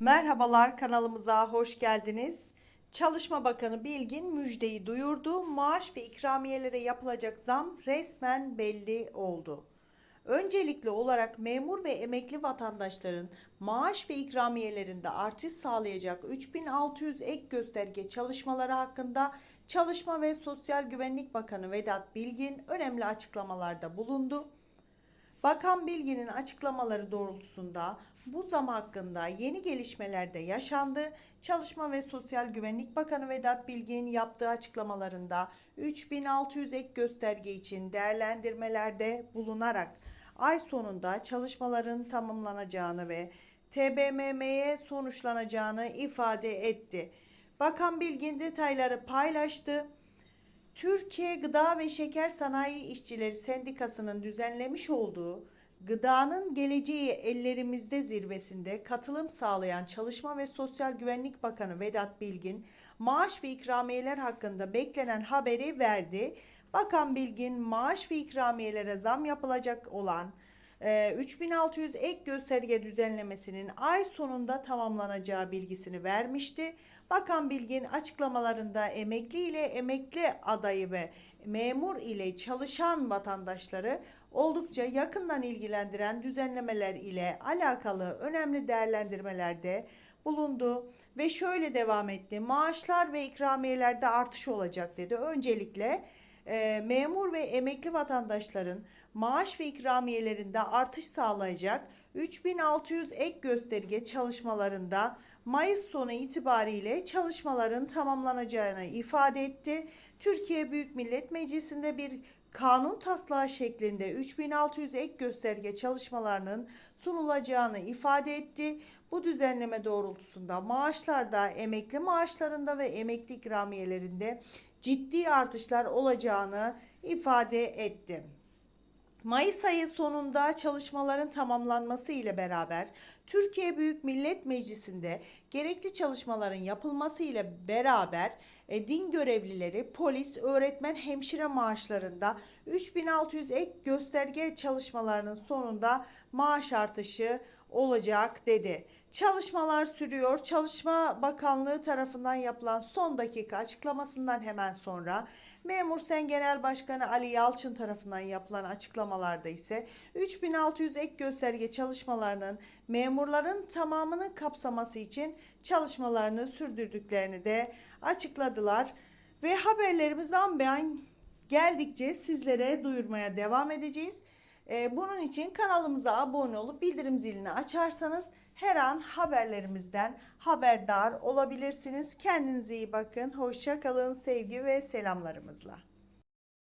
Merhabalar kanalımıza hoş geldiniz. Çalışma Bakanı Bilgin müjdeyi duyurdu. Maaş ve ikramiyelere yapılacak zam resmen belli oldu. Öncelikli olarak memur ve emekli vatandaşların maaş ve ikramiyelerinde artış sağlayacak 3600 ek gösterge çalışmaları hakkında Çalışma ve Sosyal Güvenlik Bakanı Vedat Bilgin önemli açıklamalarda bulundu. Bakan Bilgin'in açıklamaları doğrultusunda bu zam hakkında yeni gelişmeler de yaşandı. Çalışma ve Sosyal Güvenlik Bakanı Vedat Bilgin yaptığı açıklamalarında 3600 ek gösterge için değerlendirmelerde bulunarak ay sonunda çalışmaların tamamlanacağını ve TBMM'ye sonuçlanacağını ifade etti. Bakan Bilgin detayları paylaştı. Türkiye Gıda ve Şeker Sanayi İşçileri Sendikası'nın düzenlemiş olduğu Gıdanın Geleceği Ellerimizde zirvesinde katılım sağlayan Çalışma ve Sosyal Güvenlik Bakanı Vedat Bilgin, maaş ve ikramiyeler hakkında beklenen haberi verdi. Bakan Bilgin, maaş ve ikramiyelere zam yapılacak olan e, 3600 ek gösterge düzenlemesinin ay sonunda tamamlanacağı bilgisini vermişti. Bakan Bilgin açıklamalarında emekli ile emekli adayı ve memur ile çalışan vatandaşları oldukça yakından ilgilendiren düzenlemeler ile alakalı önemli değerlendirmelerde bulundu ve şöyle devam etti. Maaşlar ve ikramiyelerde artış olacak dedi. Öncelikle e, memur ve emekli vatandaşların maaş ve ikramiyelerinde artış sağlayacak 3600 ek gösterge çalışmalarında Mayıs sonu itibariyle çalışmaların tamamlanacağını ifade etti. Türkiye Büyük Millet Meclisi'nde bir kanun taslağı şeklinde 3600 ek gösterge çalışmalarının sunulacağını ifade etti. Bu düzenleme doğrultusunda maaşlarda, emekli maaşlarında ve emekli ikramiyelerinde ciddi artışlar olacağını ifade etti. Mayıs ayı sonunda çalışmaların tamamlanması ile beraber Türkiye Büyük Millet Meclisi'nde gerekli çalışmaların yapılması ile beraber e, din görevlileri, polis, öğretmen, hemşire maaşlarında 3600 ek gösterge çalışmalarının sonunda maaş artışı olacak dedi. Çalışmalar sürüyor. Çalışma Bakanlığı tarafından yapılan son dakika açıklamasından hemen sonra Memur Sen Genel Başkanı Ali Yalçın tarafından yapılan açıklamalarda ise 3600 ek gösterge çalışmalarının memurların tamamını kapsaması için çalışmalarını sürdürdüklerini de açıkladılar. Ve haberlerimiz an be an geldikçe sizlere duyurmaya devam edeceğiz. Ee, Bunun için kanalımıza abone olup bildirim zilini açarsanız her an haberlerimizden haberdar olabilirsiniz. Kendinize iyi bakın. Hoşça kalın. Sevgi ve selamlarımızla.